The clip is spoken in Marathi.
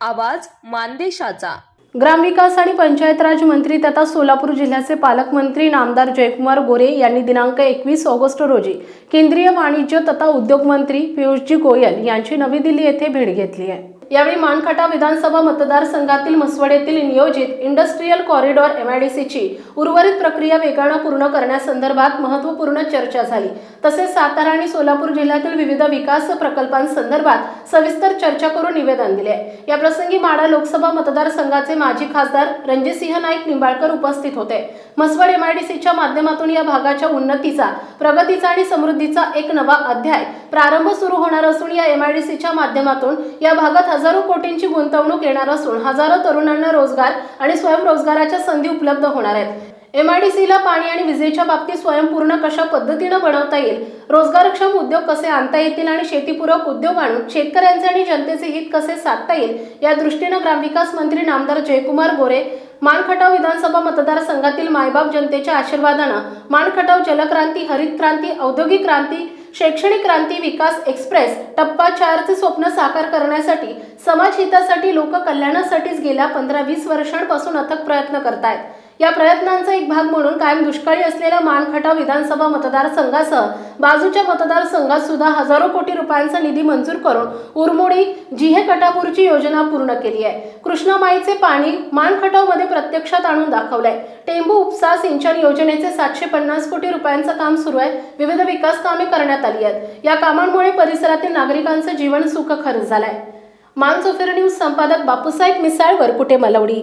आवाज मानदेशाचा. ग्रामविकास आणि पंचायत राज मंत्री तथा सोलापूर जिल्ह्याचे पालकमंत्री नामदार जयकुमार गोरे यांनी दिनांक एकवीस ऑगस्ट रोजी केंद्रीय वाणिज्य तथा उद्योग मंत्री पियुषजी गोयल यांची नवी दिल्ली येथे भेट घेतली आहे. यावेळी मानखटा विधानसभा मतदारसंघातील मसवड येथील नियोजित इंडस्ट्रीयल कॉरिडॉर एमआयडीसीची उर्वरित प्रक्रिया वेगानं पूर्ण करण्यासंदर्भात महत्त्वपूर्ण चर्चा झाली. तसेच सातारा आणि सोलापूर जिल्ह्यातील विविध विकास प्रकल्पांसंदर्भात सविस्तर चर्चा करून निवेदन दिले. या प्रसंगी माडा लोकसभा मतदारसंघाचे माजी खासदार रणजितसिंह नाईक निंबाळकर उपस्थित होते. मसवड एमआयडीसीच्या माध्यमातून या भागाच्या उन्नतीचा प्रगतीचा आणि समृद्धीचा एक नवा अध्याय प्रारंभ सुरू होणार असून या एमआयडीसीच्या माध्यमातून या भागात हजारो कोटींची गुंतवणूक येणार असून हजारो तरुणांना रोजगार आणि स्वयंरोजगाराच्या संधी उपलब्ध होणार आहेत. एमआयडीसीला पाणी आणि विजेच्या बाबतीत स्वयंपूर्ण कशा पद्धतीनं बनवता येईल? रोजगारक्षम उद्योग कसे आणता येतील आणि शेतीपूरक उद्योग आणून शेतकऱ्यांचे आणि जनतेचे हित कसे साधता येईल? या दृष्टीनं ग्रामविकास मंत्री नामदार जयकुमार गोरे मानखटाव विधानसभा मतदारसंघातील मायबाप जनतेच्या आशीर्वादानं मानखटाव जलक्रांती हरित क्रांती औद्योगिक क्रांती शैक्षणिक क्रांती विकास एक्सप्रेस टप्पा चारचे स्वप्न साकार करण्यासाठी समाज हितासाठी लोक कल्याणासाठीच गेल्या पंधरा वीस वर्षांपासून अथक प्रयत्न करतायत. या प्रयत्नांचा एक भाग म्हणून कायम दुष्काळी असलेल्या मानखटाव विधानसभा मतदारसंघासह बाजूच्या मतदारसंघात सुद्धा हजारो कोटी रुपयांचा निधी मंजूर करून उरमोडी जिहे कटापूरची योजना पूर्ण केली आहे. कृष्णामाईचे पाणी मानखटावमध्ये प्रत्यक्षात आणून दाखवलंय. टेंबू उपसा सिंचन योजनेचे सातशे पन्नास कोटी रुपयांचं काम सुरू आहे. विविध विकास कामे करण्यात आली आहेत. या कामांमुळे परिसरातील नागरिकांचं जीवन सुखकर झालंय. मानसोफेर न्यूज संपादक बापूसाहेब मिसाळ वरकुटे मलवडी?